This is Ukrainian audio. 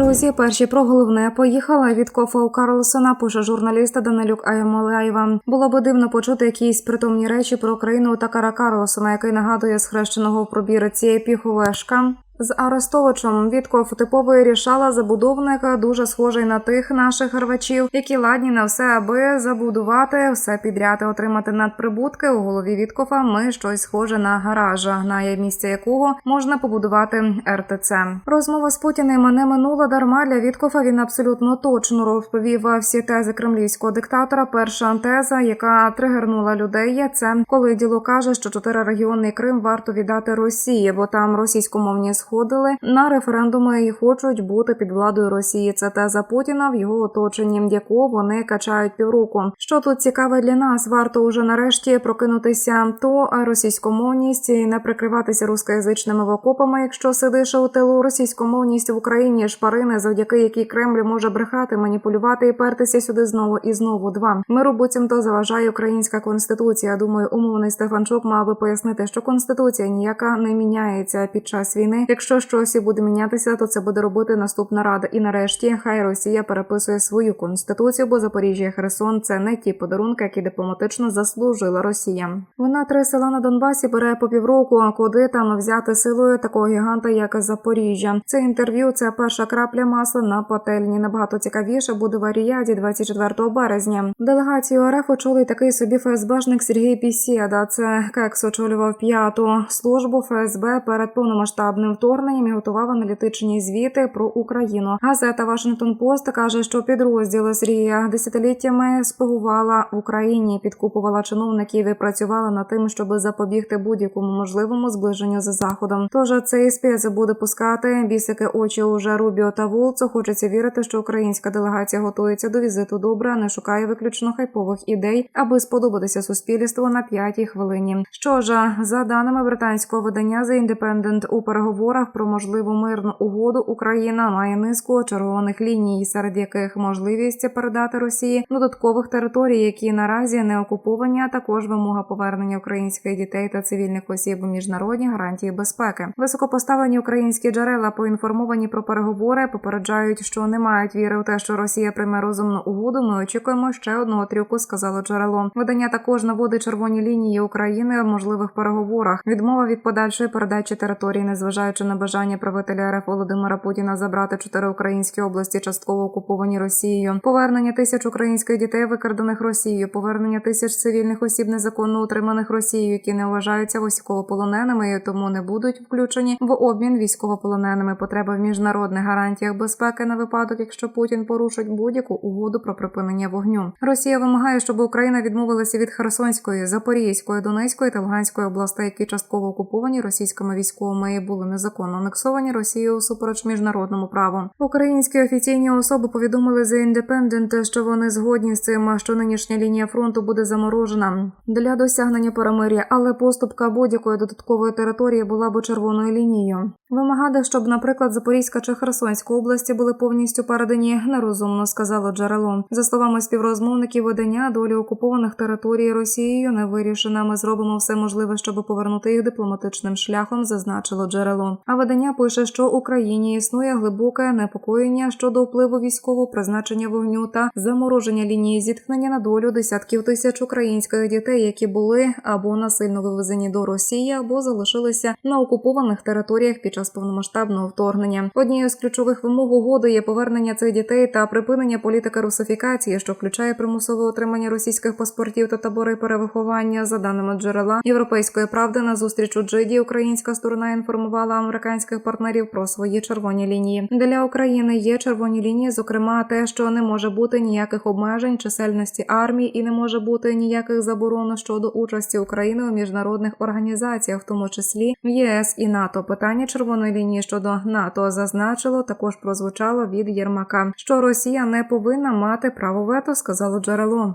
Друзі, перші про головне поїхала від Кофа у Карлсона, пише журналіста Данилюк Аямалаєва. Було би дивно почути якісь притомні речі про країну Такара Карлсона, який нагадує схрещеного в пробірці епіховешка. З Арестовичем Вітков типовий рішала забудовника, дуже схожий на тих наших рвачів, які ладні на все, аби забудувати все підряд і отримати надприбутки. У голові Віткофа ми щось схоже на гаража, на місце якого можна побудувати РТЦ. Розмова з Путіним не минула дарма для Віткофа. Він абсолютно точно розповів всі тези кремлівського диктатора. Перша теза, яка тригернула людей, це коли діло каже, що чотирирегіонний Крим варто віддати Росії, бо там російськомовні сходили на референдуми і хочуть бути під владою Росії. Це теза Путіна в його оточенні, яку вони качають півроку. Що тут цікаве для нас, варто уже нарешті прокинутися то російськомовність і не прикриватися рускоязичними окопами, якщо сидиш у тилу російськомовність в Україні, шпарини, завдяки якій Кремль може брехати, маніпулювати і пертися сюди знову і знову. Два миру буцімто заважає українська конституція. Думаю, умовний Стефанчук мав би пояснити, що конституція ніяка не міняється під час війни. Якщо щось і буде мінятися, то це буде робити наступна рада. І нарешті хай Росія переписує свою конституцію, бо Запоріжжя і Херсон це не ті подарунки, які дипломатично заслужила Росія. Вона три села на Донбасі бере по півроку. А куди там взяти силою такого гіганта, як Запоріжжя? Це інтерв'ю. Це перша крапля масла на пательні. Набагато цікавіше буде в Аріаді 24 березня. Делегацію РФ очолить такий собі ФСБшник Сергій Пісєда. Це Кекс очолював п'яту службу ФСБ перед повномасштабним вторгненням і готував аналітичні звіти про Україну. Газета Вашингтон Пост каже, що підрозділи Сергія десятиліттями спигувала в Україні, підкупувала чиновників і працювала над тим, щоб запобігти будь-якому можливому зближенню з заходом. Тож цей спец буде пускати бісики очі уже Рубіо та Вулцу. Хочеться вірити, що українська делегація готується до візиту добре, не шукає виключно хайпових ідей, аби сподобатися суспільству на п'ятій хвилині. Що ж, за даними британського видання The Independent, у переговорах про можливу мирну угоду Україна має низку червоних ліній, серед яких можливість передати Росії додаткових територій, які наразі не окуповані, а також вимога повернення українських дітей та цивільних осіб у міжнародні гарантії безпеки. Високопоставлені українські джерела поінформовані про переговори, попереджають, що не мають віри у те, що Росія прийме розумну угоду. Ми очікуємо ще одного трюку, сказало джерело. Видання також наводить червоні лінії України в можливих переговорах. Відмова від подальшої передачі територій, незважаючи на бажання правителя РФ Володимира Путіна забрати чотири українські області, частково окуповані Росією, повернення тисяч українських дітей, викрадених Росією, повернення тисяч цивільних осіб незаконно утриманих Росією, які не вважаються військовополоненими, і тому не будуть включені в обмін військовополоненими. Потреба в міжнародних гарантіях безпеки на випадок, якщо Путін порушить будь-яку угоду про припинення вогню. Росія вимагає, щоб Україна відмовилася від Херсонської, Запорізької, Донецької та Луганської областей, які частково окуповані російськими військовими і були незаконно анексовані Росією усупереч міжнародному праву. Українські офіційні особи повідомили The Independent, що вони згодні з цим, що нинішня лінія фронту буде заморожена для досягнення перемир'я, але поступка будь-якої додаткової території була б червоною лінією. Вимагати, щоб, наприклад, Запорізька чи Херсонська області були повністю передані, нерозумно сказало джерело. За словами співрозмовників видання, долі окупованих територій Росією не вирішена. Ми зробимо все можливе, щоб повернути їх дипломатичним шляхом, зазначило джерело. А видання пише, що Україні існує глибоке непокоєння щодо впливу військового призначення вогню та замороження лінії зіткнення на долю десятків тисяч українських дітей, які були або насильно вивезені до Росії, або залишилися на окупованих територіях під час повномасштабного вторгнення. Однією з ключових вимог угоди є повернення цих дітей та припинення політики русифікації, що включає примусове отримання російських паспортів та табори перевиховання. За даними джерела європейської правди, на зустріч у Джиді українська сторона інформувала американських партнерів про свої червоні лінії. Для України є червоні лінії, зокрема те, що не може бути ніяких обмежень чисельності армії і не може бути ніяких заборон щодо участі України у міжнародних організаціях, в тому числі в ЄС і НАТО. Питання червоної лінії щодо НАТО зазначило також прозвучало від Єрмака, що Росія не повинна мати право вето, сказало джерело.